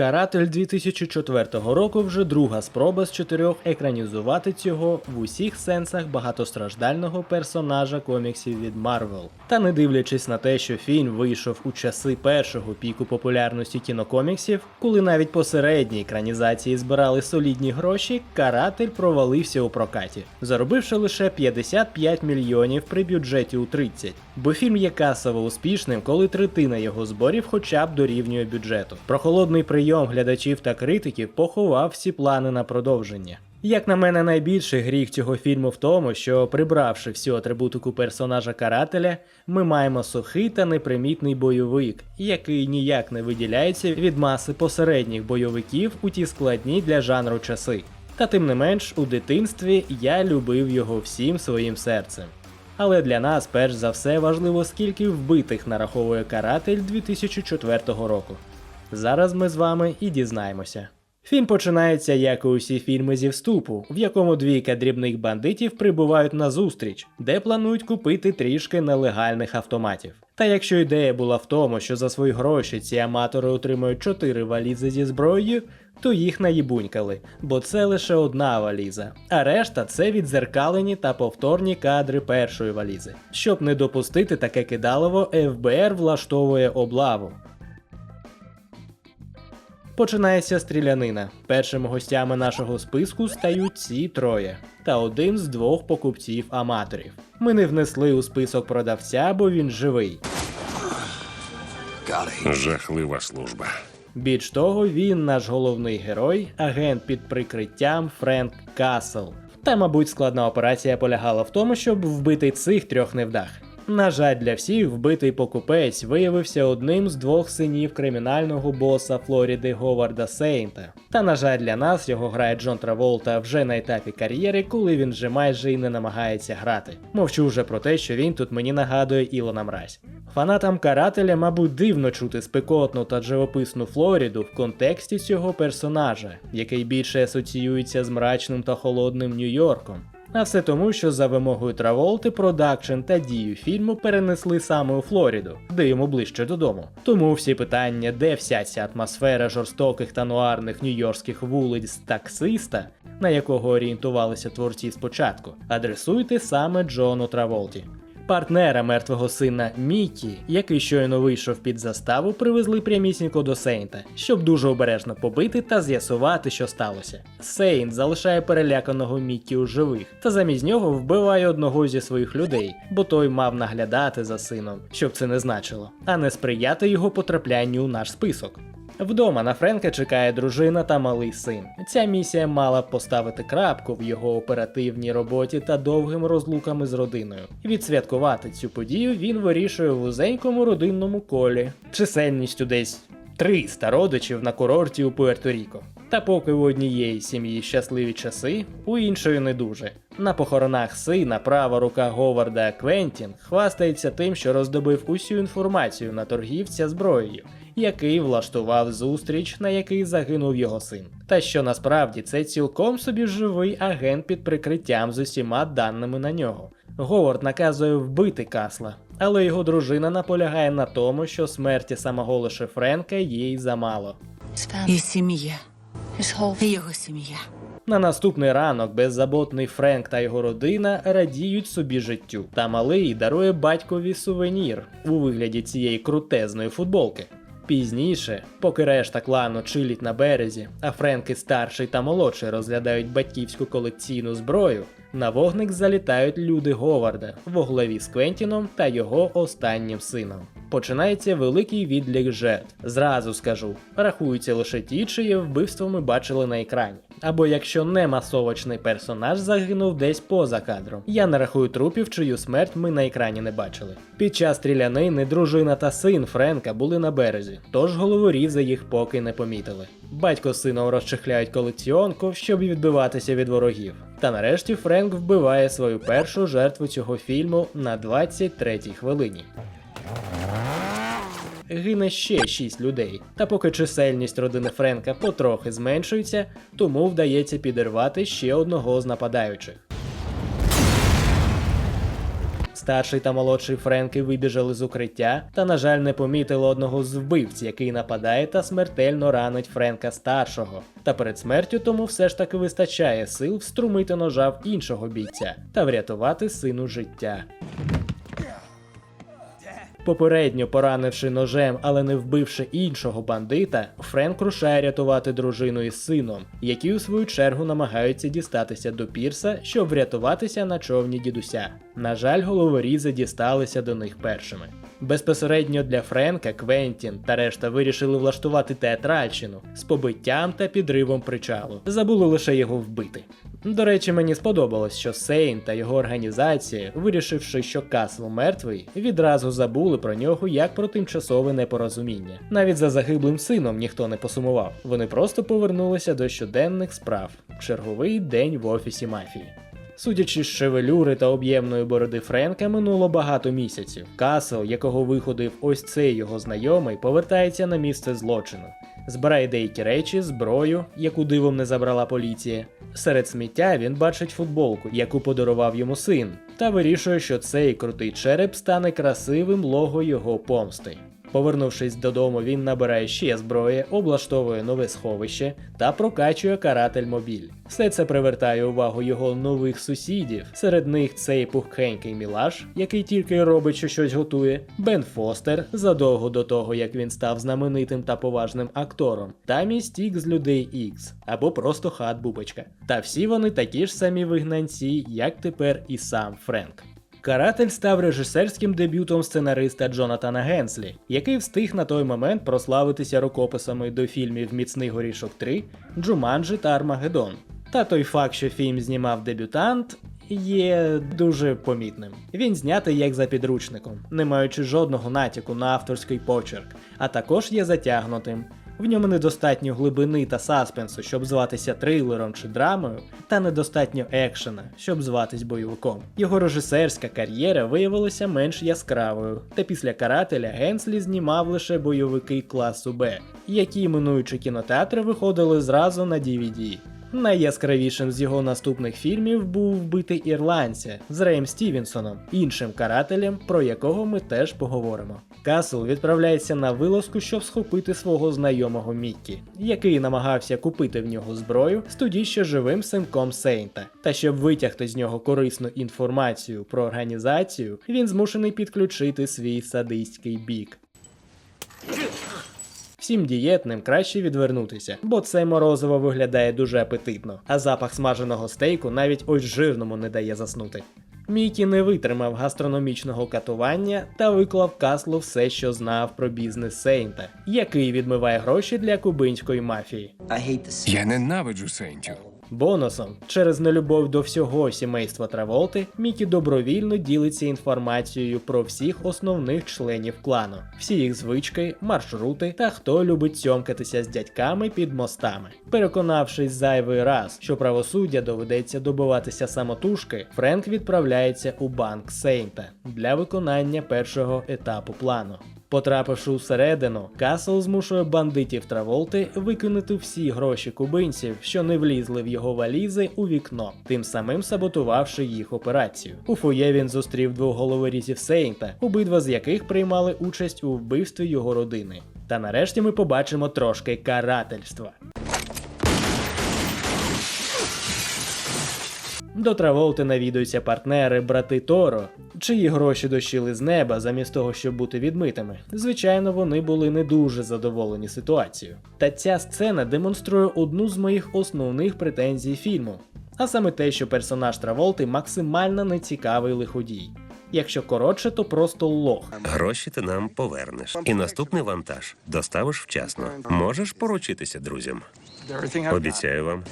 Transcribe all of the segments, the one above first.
Каратель 2004 року вже друга спроба з чотирьох екранізувати цього в усіх сенсах багатостраждального персонажа коміксів від Марвел. Та не дивлячись на те, що фільм вийшов у часи першого піку популярності кінокоміксів, коли навіть посередні екранізації збирали солідні гроші, каратель провалився у прокаті, заробивши лише 55 мільйонів при бюджеті у 30. Бо фільм є касово успішним, коли третина його зборів хоча б дорівнює бюджету. Прохолодний прийом глядачів та критиків поховав всі плани на продовження. Як на мене, найбільший гріх цього фільму в тому, що прибравши всю атрибутику персонажа карателя, ми маємо сухий та непримітний бойовик, який ніяк не виділяється від маси посередніх бойовиків у ті складні для жанру часи. Та тим не менш, у дитинстві я любив його всім своїм серцем. Але для нас перш за все важливо, скільки вбитих нараховує каратель 2004 року. Зараз ми з вами і дізнаємося. Фільм починається, як і усі фільми зі вступу, в якому двійка дрібних бандитів прибувають на зустріч, де планують купити трішки нелегальних автоматів. Та якщо ідея була в тому, що за свої гроші ці аматори отримують 4 валізи зі зброєю, то їх наїбунькали, бо це лише одна валіза, а решта це відзеркалені та повторні кадри першої валізи. Щоб не допустити таке кидалово, ФБР влаштовує облаву. Починається стрілянина. Першими гостями нашого списку стають ці троє та один з двох покупців аматорів. Ми не внесли у список продавця, бо він живий. Жахлива служба. Більш того, він наш головний герой, агент під прикриттям Френк Касл. Та, мабуть, складна операція полягала в тому, щоб вбити цих трьох невдах. На жаль, для всіх вбитий покупець виявився одним з двох синів кримінального боса Флоріди Говарда Сейнта. Та на жаль, для нас його грає Джон Траволта вже на етапі кар'єри, коли він вже майже і не намагається грати. Мовчу вже про те, що він тут мені нагадує Ілона Мразь. Фанатам карателя, мабуть, дивно чути спекотну та живописну Флоріду в контексті цього персонажа, який більше асоціюється з мрачним та холодним Нью-Йорком. А все тому, що за вимогою Траволти продакшн та дію фільму перенесли саме у Флориду, де йому ближче додому. Тому всі питання, де вся ця атмосфера жорстоких та нуарних нью-йоркських вулиць таксиста, на якого орієнтувалися творці спочатку, адресуйте саме Джону Траволті. Партнера мертвого сина Мікі, який щойно вийшов під заставу, привезли прямісінько до Сейнта, щоб дуже обережно побити та з'ясувати, що сталося. Сейнт залишає переляканого Мікі у живих, та замість нього вбиває одного зі своїх людей, бо той мав наглядати за сином, щоб це не значило, а не сприяти його потраплянню у наш список. Вдома на Френка чекає дружина та малий син. Ця місія мала поставити крапку в його оперативній роботі та довгими розлуками з родиною. Відсвяткувати цю подію він вирішує в вузенькому родинному колі, чисельністю десь 300 родичів на курорті у Пуерто-Ріко. Та поки у однієї сім'ї щасливі часи, у іншої не дуже. На похоронах сина права рука Говарда Квентін хвастається тим, що роздобив усю інформацію на торгівця зброєю, який влаштував зустріч, на який загинув його син. Та що насправді це цілком собі живий агент під прикриттям з усіма даними на нього. Говард наказує вбити Касла, але його дружина наполягає на тому, що смерті самого лише Френка їй замало. І сім'я, і його сім'я. На наступний ранок беззаботний Френк та його родина радіють собі життю, та малий дарує батькові сувенір у вигляді цієї крутезної футболки. Пізніше, поки решта клану чиліть на березі, а Френки старший та молодший розглядають батьківську колекційну зброю, на вогник залітають люди Говарда во главі з Квентіном та його останнім сином. Починається великий відлік жертв. Зразу скажу, рахуються лише ті, чиє вбивство ми бачили на екрані. Або якщо не масовочний персонаж загинув десь поза кадром. Я не рахую трупів, чию смерть ми на екрані не бачили. Під час стрілянини дружина та син Френка були на березі, тож головорізи їх поки не помітили. Батько з сином розчехляють колекціонку, щоб відбиватися від ворогів. Та нарешті Френк вбиває свою першу жертву цього фільму на 23-й хвилині. Гине ще 6 людей. Та поки чисельність родини Френка потрохи зменшується, тому вдається підірвати ще одного з нападаючих. старший та молодший Френки вибіжали з укриття та, на жаль, не помітили одного з вбивць, який нападає та смертельно ранить Френка старшого. Та перед смертю тому все ж таки вистачає сил вструмити ножа в іншого бійця та врятувати сину життя. Попередньо поранивши ножем, але не вбивши іншого бандита, Френк рушає рятувати дружину із сином, які у свою чергу намагаються дістатися до пірса, щоб врятуватися на човні дідуся. На жаль, головорізи дісталися до них першими. Безпосередньо для Френка, Квентін та решта вирішили влаштувати театральщину з побиттям та підривом причалу. Забули лише його вбити. До речі, мені сподобалось, що Сейн та його організація, вирішивши, що Касл мертвий, відразу забули про нього як про тимчасове непорозуміння. Навіть за загиблим сином ніхто не посумував. Вони просто повернулися до щоденних справ. Черговий день в офісі мафії. Судячи з шевелюри та об'ємної бороди Френка, минуло багато місяців. Касл, якого виходив ось цей його знайомий, повертається на місце злочину. Збирає деякі речі, зброю, яку дивом не забрала поліція. Серед сміття він бачить футболку, яку подарував йому син, та вирішує, що цей крутий череп стане красивим лого його помсти. Повернувшись додому, він набирає ще зброї, облаштовує нове сховище та прокачує каратель мобіль. Все це привертає увагу його нових сусідів. Серед них цей пухкенький мілаш, який тільки робить, що щось готує, Бен Фостер, задовго до того як він став знаменитим та поважним актором, та Містік з людей Ікс, або просто хат Бубочка. Та всі вони такі ж самі вигнанці, як тепер і сам Френк. Каратель став режисерським дебютом сценариста Джонатана Генслі, який встиг на той момент прославитися рукописами до фільмів Міцний горішок 3, Джуманджі та Армагеддон. Та той факт, що фільм знімав дебютант, є дуже помітним. Він знятий як за підручником, не маючи жодного натяку на авторський почерк, а також є затягнутим. В ньому недостатньо глибини та саспенсу, щоб зватися трилером чи драмою, та недостатньо екшена, щоб зватись бойовиком. Його режисерська кар'єра виявилася менш яскравою, та після карателя Генслі знімав лише бойовики класу Б, які, минуючи кінотеатри, виходили зразу на DVD. Найяскравішим з його наступних фільмів був вбитий ірландця з Реєм Стівенсоном, іншим карателем, про якого ми теж поговоримо. Касл відправляється на вилазку, щоб схопити свого знайомого Міккі, який намагався купити в нього зброю з тоді ще живим синком Сейнта. Та щоб витягти з нього корисну інформацію про організацію, він змушений підключити свій садистський бік. Всім дієтним краще відвернутися, бо це морозиво виглядає дуже апетитно, а запах смаженого стейку навіть ось жирному не дає заснути. Мікі не витримав гастрономічного катування та виклав каслу все, що знав про бізнес Сейнта, який відмиває гроші для кубинської мафії. Я ненавиджу сентів. Бонусом, через нелюбов до всього сімейства Траволти, Мікі добровільно ділиться інформацією про всіх основних членів клану, всі їх звички, маршрути та хто любить цьомкатися з дядьками під мостами. Переконавшись зайвий раз, що правосуддя доведеться добиватися самотужки, Френк відправляється у банк Сейнта для виконання першого етапу плану. Потрапивши усередину, Касл змушує бандитів Траволти викинути всі гроші кубинців, що не влізли в його валізи, у вікно, тим самим саботувавши їх операцію. У фоє він зустрів двох головорізів Сейнта, обидва з яких приймали участь у вбивстві його родини. Та нарешті ми побачимо трошки карательства. До Траволти навідуються партнери брати Торо, чиї гроші дощили з неба замість того, щоб бути відмитими. Звичайно, вони були не дуже задоволені ситуацією. Та ця сцена демонструє одну з моїх основних претензій фільму, а саме те, що персонаж Траволти максимально нецікавий лиходій. Якщо коротше, то просто лох. Гроші ти нам повернеш. І наступний вантаж доставиш вчасно. Можеш поручитися друзям. Обіцяю вам.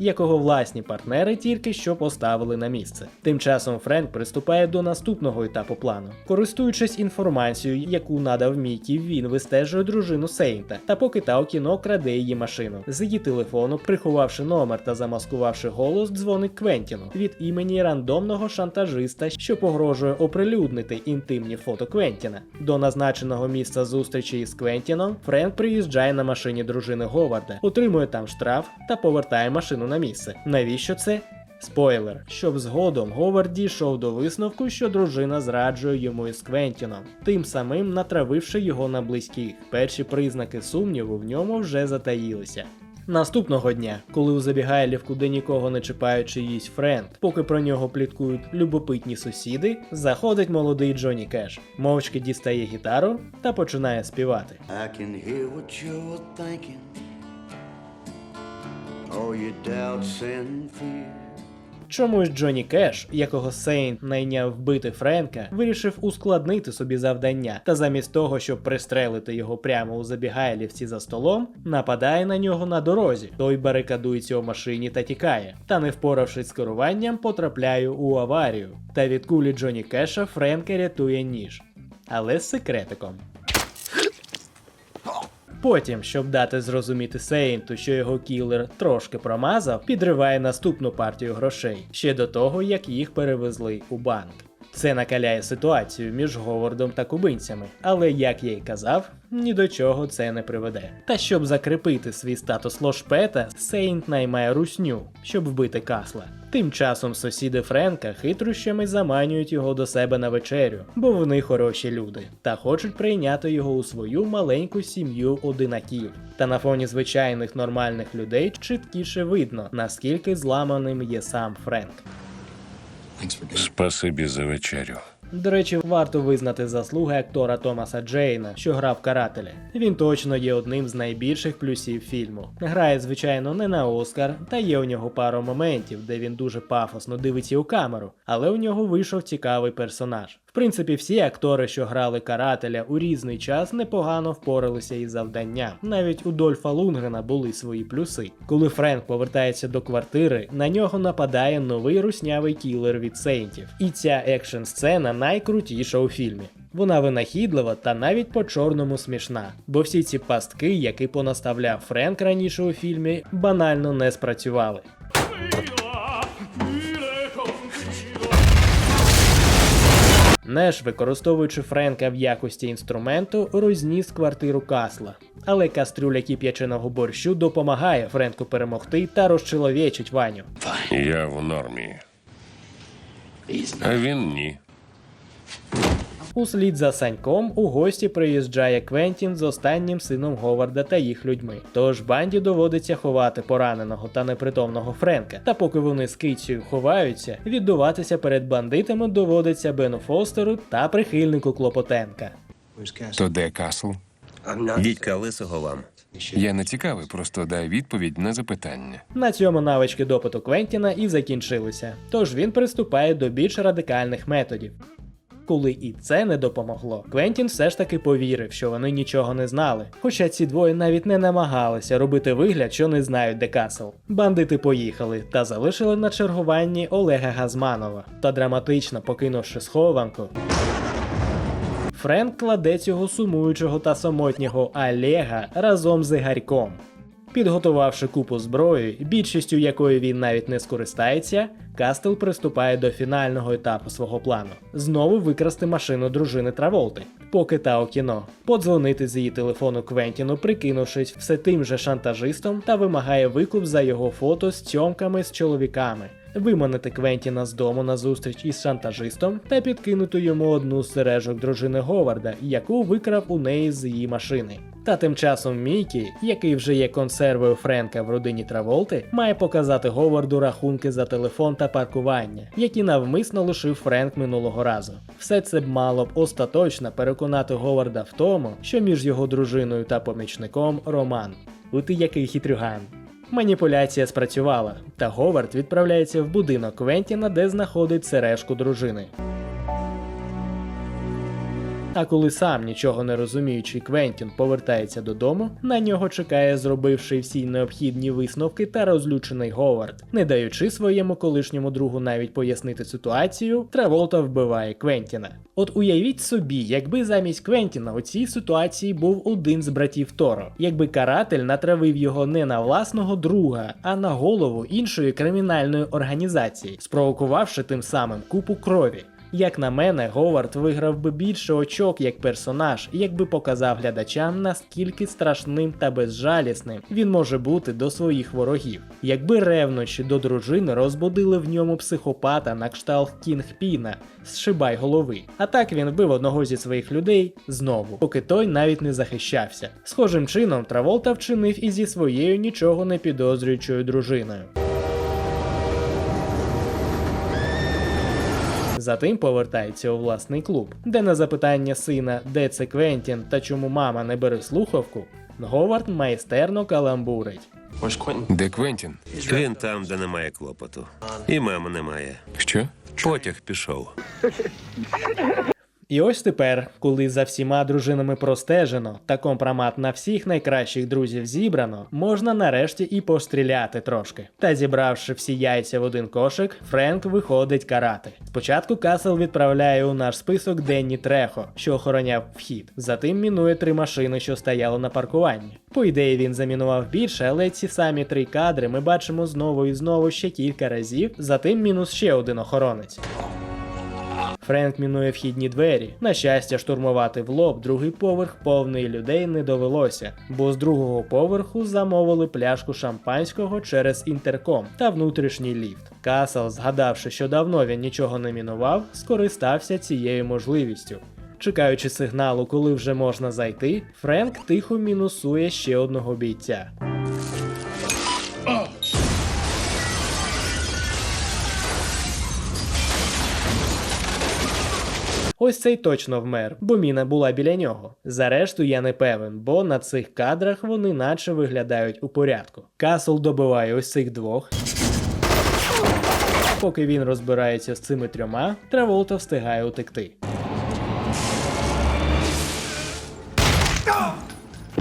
Якого власні партнери тільки що поставили на місце. Тим часом Френк приступає до наступного етапу плану. Користуючись інформацією, яку надав Мікі, він вистежує дружину Сейнта, та поки та у кіно краде її машину. З її телефону, приховавши номер та замаскувавши голос, дзвонить Квентіну від імені рандомного шантажиста, що погрожує оприлюднити інтимні фото Квентіна. До назначеного місця зустрічі із Квентіном Френк приїжджає на машині дружини Говарда, отримує там штраф та повертає машину на місце. Навіщо це? Спойлер, щоб згодом Говард дійшов до висновку, що дружина зраджує йому із Квентіном, тим самим натравивши його на близьких. Перші признаки сумніву в ньому вже затаїлися. Наступного дня, коли у забігайлівку, де нікого не чіпаючи їсть Френд, поки про нього пліткують любопитні сусіди, заходить молодий Джонні Кеш, мовчки дістає гітару та починає співати. I can hear what you're thinking. Чомусь Джонні Кеш, якого Сейнт найняв вбити Френка, вирішив ускладнити собі завдання, та замість того, щоб пристрелити його прямо у забігайлівці за столом, нападає на нього на дорозі. Той барикадується у машині та тікає. Та не впоравшись з керуванням, потрапляє у аварію. Та від кулі Джонні Кеша Френка рятує ніж. Але з секретиком. Потім, щоб дати зрозуміти Сейнту, що його кілер трошки промазав, підриває наступну партію грошей ще до того, як їх перевезли у банк. Це накаляє ситуацію між Говардом та кубинцями, але як я й казав, ні до чого це не приведе. Та щоб закріпити свій статус лошпета, Сейнт наймає русню, щоб вбити касла. Тим часом сусіди Френка хитрощами заманюють його до себе на вечерю, бо вони хороші люди, та хочуть прийняти його у свою маленьку сім'ю одинаків. Та на фоні звичайних нормальних людей чіткіше видно, наскільки зламаним є сам Френк. Спасибі за вечерю. До речі, варто визнати заслуги актора Томаса Джейна, що грав карателя. Він точно є одним з найбільших плюсів фільму. Грає, звичайно, не на Оскар, та є у нього пару моментів, де він дуже пафосно дивиться у камеру, але у нього вийшов цікавий персонаж. В принципі, всі актори, що грали карателя у різний час, непогано впоралися із завданням. Навіть у Дольфа Лунгрена були свої плюси. Коли Френк повертається до квартири, на нього нападає новий руснявий кілер від Сейнтів. І ця екшн сцена найкрутіша у фільмі. Вона винахідлива та навіть по-чорному смішна, бо всі ці пастки, які понаставляв Френк раніше у фільмі, банально не спрацювали. Неш, використовуючи Френка в якості інструменту, розніс квартиру Касла. Але кастрюля кип'яченого борщу допомагає Френку перемогти та розчеловічить Ваню. Я в нормі. А він ні. Услід за Саньком у гості приїжджає Квентін з останнім сином Говарда та їх людьми. Тож банді доводиться ховати пораненого та непритомного Френка. Та поки вони з кицею ховаються, віддуватися перед бандитами доводиться Бену Фостеру та прихильнику Клопотенка. То де Касл? Дідька лисого вам. Я не цікавий, просто дай відповідь на запитання. На цьому навички допиту Квентіна і закінчилися. Тож він приступає до більш радикальних методів. Коли і це не допомогло, Квентін все ж таки повірив, що вони нічого не знали. Хоча ці двоє навіть не намагалися робити вигляд, що не знають, де Касл. Бандити поїхали та залишили на чергуванні Олега Газманова. Та драматично покинувши схованку, Френк кладе цього сумуючого та самотнього Олега разом з Ігарьком. Підготувавши купу зброї, більшістю якої він навіть не скористається, Кастел приступає до фінального етапу свого плану: знову викрасти машину дружини Траволти, поки та у кіно, подзвонити з її телефону Квентіну, прикинувшись все тим же шантажистом, та вимагає викуп за його фото з цьомками з чоловіками. Виманити Квентіна з дому на зустріч із шантажистом та підкинути йому одну з сережок дружини Говарда, яку викрав у неї з її машини. Та тим часом Мікі, який вже є консервою Френка в родині Траволти, має показати Говарду рахунки за телефон та паркування, які навмисно лишив Френк минулого разу. Все це б мало б остаточно переконати Говарда в тому, що між його дружиною та помічником роман. У ти який хитрюган. Маніпуляція спрацювала, та Говард відправляється в будинок Квентіна, де знаходить сережку дружини. А коли сам нічого не розуміючий Квентін повертається додому, на нього чекає зробивши всі необхідні висновки та розлючений Говард. Не даючи своєму колишньому другу навіть пояснити ситуацію, Траволта вбиває Квентіна. От уявіть собі, якби замість Квентіна у цій ситуації був один з братів Торо, якби каратель натравив його не на власного друга, а на голову іншої кримінальної організації, спровокувавши тим самим купу крові. Як на мене, Говард виграв би більше очок як персонаж, якби показав глядачам, наскільки страшним та безжалісним він може бути до своїх ворогів. Якби ревнощі до дружини розбудили в ньому психопата на кшталт Кінгпіна, зшибай голови. А так він вбив одного зі своїх людей знову, поки той навіть не захищався. Схожим чином Траволта вчинив і зі своєю нічого не підозрюючою дружиною. Затим повертається у власний клуб, де на запитання сина, де це Квентін та чому мама не бере слухавку, Говард майстерно каламбурить. Де Квентін? Він там, де немає клопоту. І мами немає. Що? Потяг пішов. І ось тепер, коли за всіма дружинами простежено та компромат на всіх найкращих друзів зібрано, можна нарешті і постріляти трошки. Та зібравши всі яйця в один кошик, Френк виходить карати. Спочатку Касл відправляє у наш список Денні Трехо, що охороняв вхід. Затим мінує три машини, що стояли на паркуванні. По ідеї він замінував більше, але ці самі три кадри ми бачимо знову і знову ще кілька разів. Затим мінус ще один охоронець. Френк мінує вхідні двері. На щастя, штурмувати в лоб другий поверх повний людей не довелося, бо з другого поверху замовили пляшку шампанського через інтерком та внутрішній ліфт. Касл, згадавши, що давно він нічого не мінував, скористався цією можливістю. Чекаючи сигналу, коли вже можна зайти, Френк тихо мінусує ще одного бійця. Ось цей точно вмер, бо міна була біля нього. Зарешту я не певен, бо на цих кадрах вони наче виглядають у порядку. Касл добиває ось цих двох. Поки він розбирається з цими трьома, Траволта встигає утекти.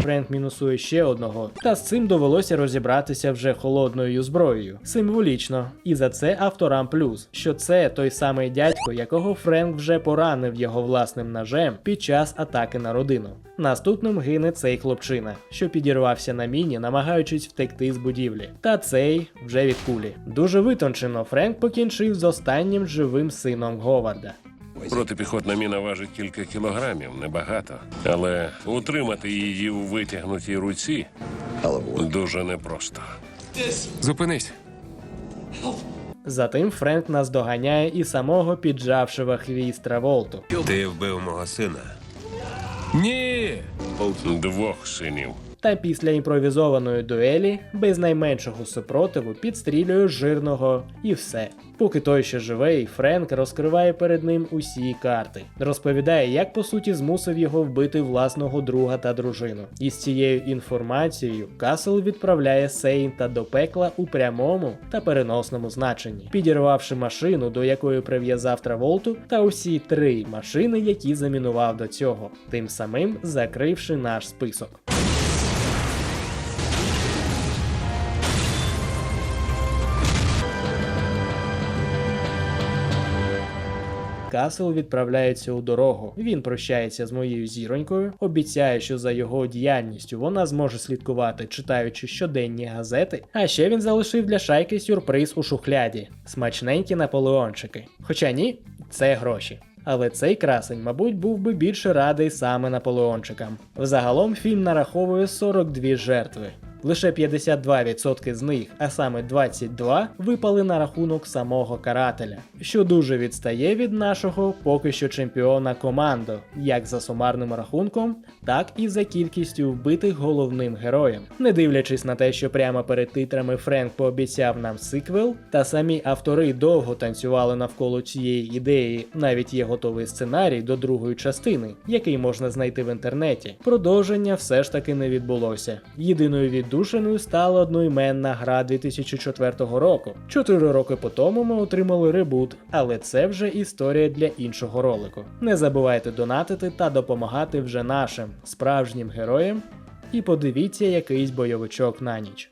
Френк мінусує ще одного, та з цим довелося розібратися вже холодною зброєю. Символічно. І за це авторам плюс, що це той самий дядько, якого Френк вже поранив його власним ножем під час атаки на родину. Наступним гине цей хлопчина, що підірвався на міні, намагаючись втекти з будівлі. Та цей вже від кулі. Дуже витончено Френк покінчив з останнім живим сином Говарда. Протипіхотна міна важить кілька кілограмів, небагато. Але утримати її у витягнутій руці дуже непросто. Зупинись. Затим Френк наздоганяє і самого піджавшого хвіст Траволту. Ти вбив мого сина. Ні. Двох синів. Та після імпровізованої дуелі без найменшого супротиву підстрілює жирного і все. Поки той ще живий, Френк розкриває перед ним усі карти. Розповідає, як по суті змусив його вбити власного друга та дружину. І з цією інформацією Касл відправляє Сейнта до пекла у прямому та переносному значенні, підірвавши машину, до якої прив'язав Траволту, та усі три машини, які замінував до цього, тим самим закривши наш список. Касл відправляється у дорогу. Він прощається з моєю зіронькою, обіцяє, що за його діяльністю вона зможе слідкувати, читаючи щоденні газети. А ще він залишив для шайки сюрприз у шухляді смачненькі наполеончики. Хоча ні, це гроші. Але цей красень, мабуть, був би більше радий саме наполеончикам. Взагалом фільм нараховує 42 жертви. Лише 52% з них, а саме 22, випали на рахунок самого карателя, що дуже відстає від нашого поки що чемпіона командо, як за сумарним рахунком, так і за кількістю вбитих головним героєм. Не дивлячись на те, що прямо перед титрами Френк пообіцяв нам сиквел, та самі автори довго танцювали навколо цієї ідеї, навіть є готовий сценарій до другої частини, який можна знайти в інтернеті. Продовження все ж таки не відбулося. Єдиною віддушиною стала одноіменна гра 2004 року. Чотири роки по тому ми отримали ребут, але це вже історія для іншого ролику. Не забувайте донатити та допомагати вже нашим справжнім героям. І подивіться якийсь бойовичок на ніч.